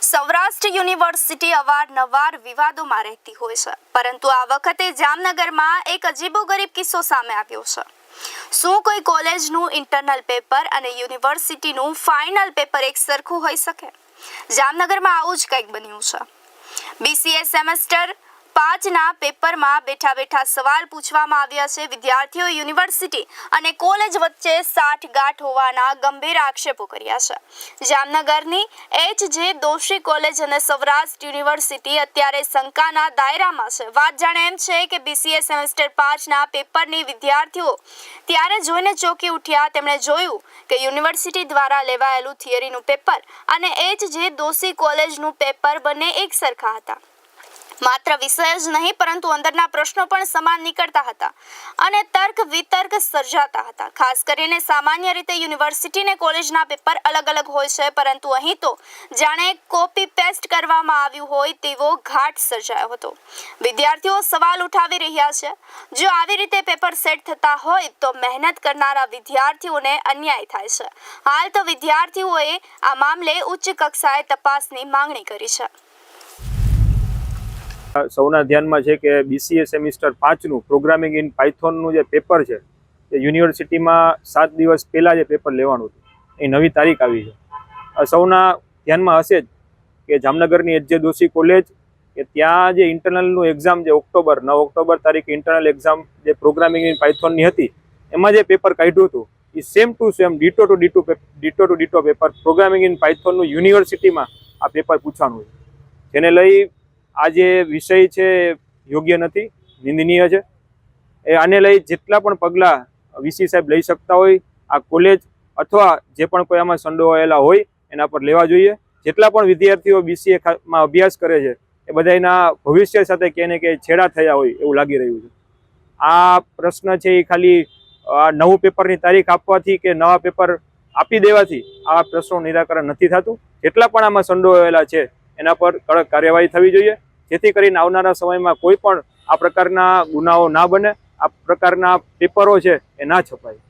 Saurashtra university અવારનવાર વિવાદોમાં રહેતી હોય છે. પરંતુ આ વખતે જામનગરમાં એક અજીબોગરીબ કિસ્સો સામે આવ્યો છે. શું કોઈ કોલેજનું ઇન્ટરનલ પેપર અને યુનિવર્સિટીનું ફાઇનલ પેપર એક સરખું હોઈ શકે? જામનગરમાં આવું જ કંઈક બન્યું છે. બીસીએ સેમેસ્ટર પાંચના પેપરમાં બેઠા બેઠા સવાલ પૂછવામાં આવ્યા છે. વિદ્યાર્થીઓ યુનિવર્સિટી અને કોલેજ વચ્ચે સાઠગાંઠ હોવાના ગંભીર આક્ષેપો કર્યા છે. જામનગરની એચ જે દોશી કોલેજ અને સૌરાષ્ટ્ર યુનિવર્સિટી અત્યારે શંકાના દાયરામાં છે. વાત જાણે એમ છે કે બીસીએ સેમેસ્ટર પાંચના પેપરની વિદ્યાર્થીઓ ત્યારે જોઈને ચોંકી ઉઠ્યા. તેમણે જોયું કે યુનિવર્સિટી દ્વારા લેવાયેલું થિયરીનું પેપર અને એચ જે દોશી કોલેજનું પેપર બંને એક સરખા હતા. માત્ર વિષય જ નહીં, પરંતુ અંદરના પ્રશ્નો પણ સમાન નીકળતા હતા અને તર્ક વિતર્ક સર્જાતા હતા. ખાસ કરીને સામાન્ય રીતે યુનિવર્સિટી ને કોલેજના પેપર અલગ અલગ હોય છે, પરંતુ અહીં તો જાણે કોપી પેસ્ટ કરવામાં આવ્યું હોય તેવો ઘાટ સર્જાયો હતો. વિદ્યાર્થીઓ સવાલ ઉઠાવી રહ્યા છે, જો આવી રીતે પેપર સેટ થતા હોય તો મહેનત કરનારા વિદ્યાર્થીઓને અન્યાય થાય છે. હાલ તો વિદ્યાર્થીઓએ આ મામલે ઉચ્ચ કક્ષાએ તપાસની માંગણી કરી છે. સૌના ધ્યાનમાં છે કે બીસીએ સેમિસ્ટર પાંચનું. પ્રોગ્રામિંગ ઇન પાયથોનનું જે પેપર છે, એ યુનિવર્સિટીમાં સાત દિવસ પહેલાં જે પેપર લેવાનું હતું. એ નવી તારીખ આવી છે. સૌના ધ્યાનમાં હશે જ કે જામનગરની એચ જે દોશી કોલેજ કે ત્યાં જે ઇન્ટરનલનું એક્ઝામ જે ઓક્ટોબર, નવ ઓક્ટોબર તારીખે ઇન્ટરનલ એક્ઝામ જે પ્રોગ્રામિંગ ઇન પાયથોનની હતી, એમાં જે પેપર કાઢ્યું હતું, એ same to same ditto to ditto ditto to ditto paper programming in પાયથોનનું યુનિવર્સિટીમાં આ પેપર પૂછવાનું છે. જેને લઈ આ જે વિષય છે યોગ્ય નથી, નિંદનીય છે. એ આને લઈ જેટલા પણ પગલાં વીસી સાહેબ લઈ શકતા હોય, આ કોલેજ અથવા જે પણ કોઈ આમાં સંડોવાયેલા હોય, એના પર લેવા જોઈએ. જેટલા પણ વિદ્યાર્થીઓ બીસીએ માં અભ્યાસ કરે છે, એ બધાના ભવિષ્ય સાથે ક્યાંય ને ક્યાંય છેડા થયા હોય એવું લાગી રહ્યું છે. આ પ્રશ્ન છે એ ખાલી, આ નવું પેપરની તારીખ આપવાથી કે નવા પેપર આપી દેવાથી આ પ્રશ્નો નિરાકરણ નથી થતું. જેટલા પણ આમાં સંડોવાયેલા છે, એના પર કડક કાર્યવાહી થવી જોઈએ. જેથી કરીને આવનારા સમયમાં કોઈ પણ આ પ્રકારના ગુનાઓ ના બને, આ પ્રકારના પેપરો છે એ ના છપાય.